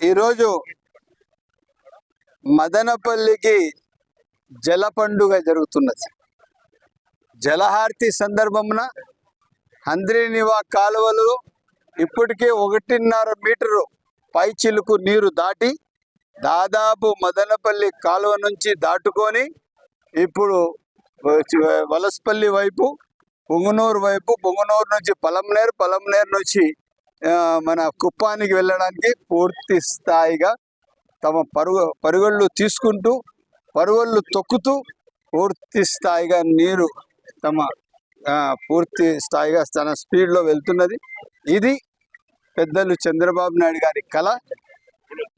ఈరోజు మదనపల్లికి జల పండుగ జరుగుతున్నది. జలహారతి సందర్భమున హంద్రీనివా కాలువలు ఇప్పటికే ఒకటిన్నర మీటరు పైచిలుకు నీరు దాటి దాదాపు మదనపల్లి కాలువ నుంచి దాటుకొని ఇప్పుడు వలసపల్లి వైపు పొంగునూరు వైపు పొంగునూరు నుంచి పలంనేరు పలంనేరు నుంచి మన కుప్పానికి వెళ్ళడానికి పూర్తి స్థాయిగా తమ పరుగు పరుగుళ్ళు తీసుకుంటూ పరుగుళ్ళు తొక్కుతూ పూర్తి స్థాయిగా నీరు తమ పూర్తి స్థాయిగా తన స్పీడ్లో వెళ్తున్నది. ఇది పెద్దలు చంద్రబాబు నాయుడు గారి కళ.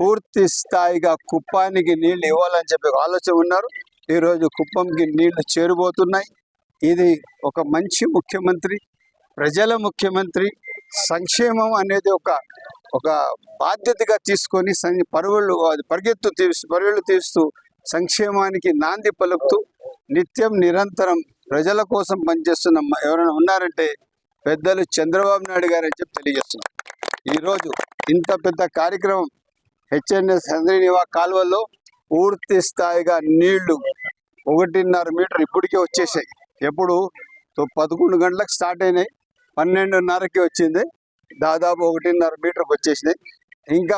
పూర్తి స్థాయిగా కుప్పానికి నీళ్ళు ఇవ్వాలని చెప్పి ఆలోచన ఉన్నారు. ఈరోజు కుప్పంకి నీళ్ళు చేరుబోతున్నాయి. ఇది ఒక మంచి ముఖ్యమంత్రి ప్రజల ముఖ్యమంత్రి సంక్షేమం అనేది ఒక ఒక బాధ్యతగా తీసుకొని సం- పరుగులు పరిగెత్తు తీస్తూ పరుగులు తీస్తూ సంక్షేమానికి నాంది పలుకుతూ నిత్యం నిరంతరం ప్రజల కోసం పనిచేస్తున్న ఎవరైనా ఉన్నారంటే పెద్దలు చంద్రబాబు నాయుడు గారు అని చెప్పి తెలియజేస్తున్నారు ఈరోజు ఇంత పెద్ద కార్యక్రమం హెచ్ఎన్ఎస్ హంద్రీనివా కాలువల్లో పూర్తి స్థాయిగా నీళ్ళు ఒకటిన్నర మీటర్ ఇప్పటికే వచ్చేసాయి. ఎప్పుడు పదకొండు గంటలకు స్టార్ట్ అయినాయి. పన్నెండున్నరకి వచ్చింది. దాదాపు ఒకటిన్నర మీటర్కి వచ్చేసినాయి ఇంకా